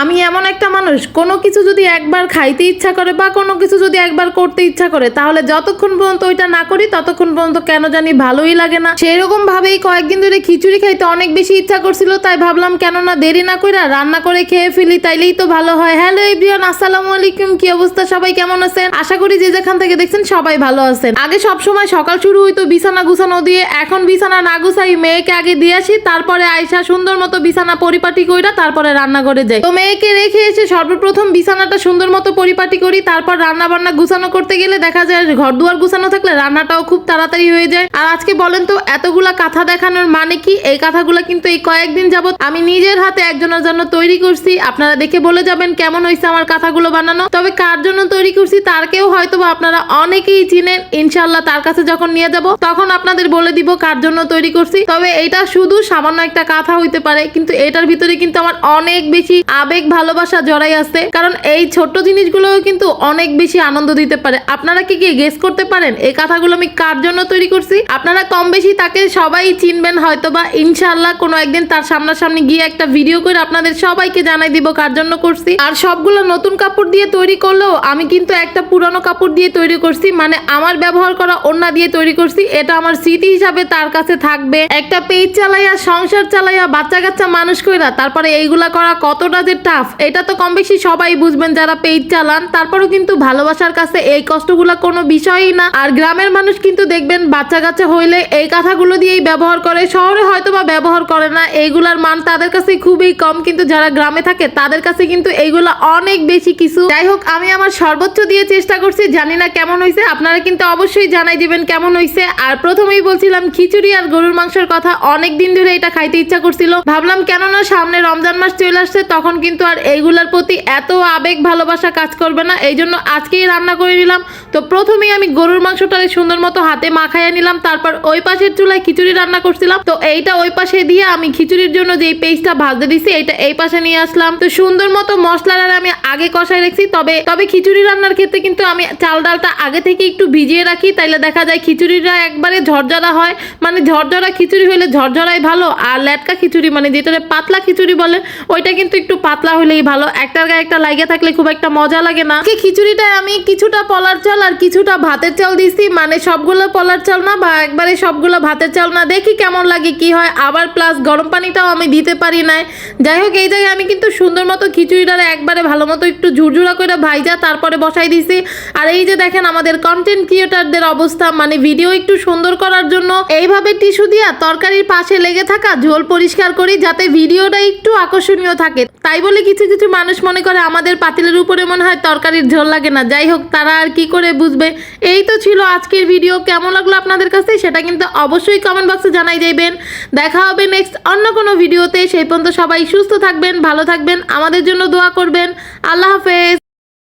আমি এমন একটা মানুষ, কোনো কিছু যদি একবার খাইতে ইচ্ছা করে বা কোনো কিছু যদি একবার করতে ইচ্ছা করে, তাহলে যতক্ষণ পর্যন্ত ওইটা না করি, ততক্ষণ পর্যন্ত কেন জানি ভালোই লাগে না। সেরকম ভাবেই কয়েকদিন ধরে খিচুড়ি খাইতে অনেক বেশি ইচ্ছা করছিল, তাই ভাবলাম কেন না দেরি না কইরা রান্না করে খেয়ে ফেলি, তাইলেই তো ভালো হয়। হ্যালো এভরিওয়ান, আসসালামু আলাইকুম, কি অবস্থা? সবাই কেমন আছেন? আশা করি যে যেখান থেকে দেখছেন সবাই ভালো আছেন। আগে সব সময় সকাল শুরু হইতো বিছানা গুছানো দিয়ে, এখন বিছানা না গুছাই মেয়েকে আগে দিয়ে আসি, তারপরে আয়সা সুন্দর মতো বিছানা পরিপাটি কইরা তারপরে রান্না করে যাই। তো মেয়েকে রেখে এসে সর্বপ্রথম বিছানাটা সুন্দর মতো পরিপাটি করি, তারপর রান্না বান্না গুছানো করতে গেলে দেখা যায় ঘর দুয়ার গুছানো থাকলে রান্নাটাও খুব তাড়াতাড়ি হয়ে যায়। আর আজকে বলেন তো, এতগুলা কাঁথা দেখানোর মানে কি? এই কাঁথাগুলো কিন্তু এই কয়েকদিন যাবত আমি নিজের হাতে একজনের জন্য তৈরি করছি। আপনারা দেখে বলে যাবেন কেমন হয়েছে আমার কাঁথাগুলো বানানো। তবে কার জন্য তৈরি করছি তার কেউ হয়তো আপনারা অনেকেই চিনেন। ইনশাল্লাহ তার কাছে যখন নিয়ে যাব, তখন আপনাদের বলে দিব কার জন্য তৈরি করছি। তবে এটা শুধু সামান্য একটা কাঁথা হইতে পারে, কিন্তু এটার ভিতরে কিন্তু আমার অনেক বেশি আবেগ ভালোবাসা জড়াই আছে, কারণ এই ছোট্ট জিনিসগুলো কিন্তু অনেক বেশি আনন্দ দিতে পারে। আপনারা কি কি গেস করতে পারেন? এই কথাগুলো আমি কার জন্য তৈরি করছি? আপনারা কম বেশি তাকে সবাই চিনবেন হয়তো বা ইনশাল্লাহ কোনো একদিন তার সামনাসামনি গিয়ে একটা ভিডিও করে আপনাদের সবাইকে জানাই দিব কার জন্য করছি। আর সবগুলো নতুন কাপড় দিয়ে তৈরি করলেও আমি কিন্তু একটা পুরানো কাপড় দিয়ে তৈরি করছি মানে আমার ব্যবহার করা ওড়না দিয়ে তৈরি করছি। এটা আমার স্মৃতি হিসাবে তার কাছে থাকবে। একটা পেজ চালাইয়া, সংসার চালাইয়া বাচ্চা কাচ্চা মানুষ কইরা তারপরে এইগুলা করা কতটা যে টাফ এটা তো কম বেশি সবাই বুঝবেন যারা পেজ চালান। তারপরেও কিন্তু ভালোবাসার কাছে এই কষ্টগুলা কোনো বিষয়ই না। আর গ্রামের মানুষ কিন্তু দেখবেন বাচ্চা কাচ্চা হইলে এই কথাগুলো দিয়েই ব্যবহার করে। শহরে হয়তো বা ব্যবহার করে না, এইগুলার মান তাদের কাছে খুবই কম। কিন্তু যারা গ্রামে থাকে, তাদের কাছে কিন্তু এইগুলা অনেক বেশি কিছু। যাই হোক, আমি আমার সর্বোচ্চ দিয়ে চেষ্টা করছি, জানি না কেমন হয়েছে আপনারা কিন্তু অবশ্যই জানাই দিবেন কেমন হয়েছে আর প্রথমেই বলছিলাম, খিচুড়ি আর গরুর মাংসের কথা। অনেক দিন ধরে এটা খাইতে ইচ্ছা করছিল। ভাবলাম, কেননা সামনে রমজান মাস চলে আসছে, তখন কিন্তু আর এইগুলার প্রতি এত আবেগ ভালোবাসা কাজ করবে না এই জন্য আজকেই রান্না করে নিলাম। তো প্রথমেই আমি গরুর মাংসটা সুন্দর মতো হাতে মাখাইয়া নিলাম, তারপর ওই পাশের চুলায় খিচুড়ি রান্না করছিলাম। তো এইটা ওই পাশে দিয়ে আমি খিচুড়ির জন্য যে পেস্টটা ভাজতে দিছি এটা এই পাশে নিয়ে আসলাম। তো সুন্দর মতো মশলাটা আমি আগে কষাই রাখছি, তবে তবে খিচুড়ি রান্নার ক্ষেত্রে কিন্তু আমি চাল ডালটা আগে থেকে একটু ভিজিয়ে রাখি, তাইলে দেখা যায় খিচুড়িটা একবারে ঝরঝরা হয়। মানে ঝরঝরা খিচুড়ি হলে ঝরঝরাই ভালো, আর ল্যাটকা খিচুড়ি মানে যেটা পাতলা খিচুড়ি বলে, ওইটা কিন্তু একটু পাতলা হলেই ভালো। একটার গায়ে একটা লাগে থাকলে খুব একটা মজা লাগে না। খিচুড়িটা আমি কিছুটা পলার চাল আর কিছুটা ভাতের চাল দিছি। মানে সবগুলো পলার চাল না বা একবারে সবগুলো ভাতের চাল না। দেখি কেমন লাগে, কি হয়। আবার প্লাস গরম পানিটাও আমি দিতে পারি নাই। যাই হোক, এই জায়গায় আমি কিন্তু সুন্দর মতো খিচুড়িটা একবারে ভালো মতো একটু ঝুরঝুরা করে ভাইজা, তারপরে বসাই দিছি। আর এই যে দেখেন আমাদের কন্টেন্ট ক্রিয়েটারদের অবস্থা মানে ভিডিও একটু সুন্দর করার জন্য এইভাবে টিস্যু দিয়া তরকারির পাশে লেগে থাকা ঝোল পরিষ্কার করি, যাতে ভিডিওটা একটু আকর্ষণীয় থাকে। তাই বলে কিছু কিছু মানুষ মনে করে আমাদের পাতিলের উপরে মনে হয় তরকারির ঝোল লাগে না। যাই হোক, তারা আর কি করে বুঝবে? এই তো ছিল আজকের ভিডিও। কেমন লাগল আপনাদের কাছে? সেটা কিন্তু অবশ্যই কমেন্ট বক্সে জানাই যাইবেন দেখা হবে নেক্সট অন্য কোনো ভিডিওতে। সেই পর্যন্ত সবাই সুস্থ থাকবেন, ভালো থাকবেন, আমাদের জন্য দোয়া করবেন। আল্লাহ হাফেজ।